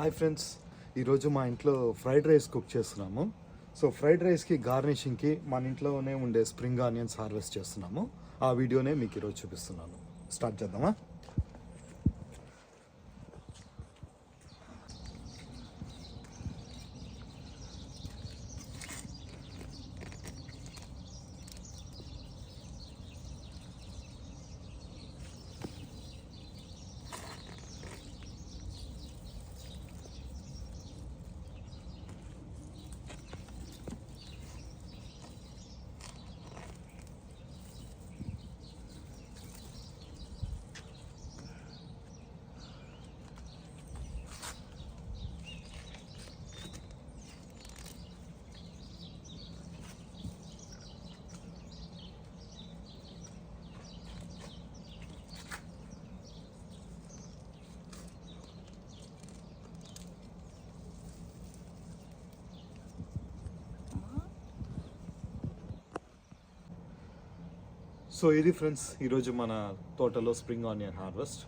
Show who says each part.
Speaker 1: Hi friends ఈరోజు మా ఇంట్లో ఫ్రైడ్ రైస్ కుక్ చేస్తున్నాము. సో ఫ్రైడ్ రైస్కి గార్నిషింగ్కి మన ఇంట్లోనే ఉండే స్ప్రింగ్ ఆనియన్స్ హార్వెస్ట్ చేస్తున్నాము. ఆ వీడియోనే మీకు ఈరోజు చూపిస్తున్నాను. స్టార్ట్ చేద్దామా? సో ఇది ఫ్రెండ్స్ ఈరోజు మన తోటలో స్ప్రింగ్ ఆనియన్ హార్వెస్ట్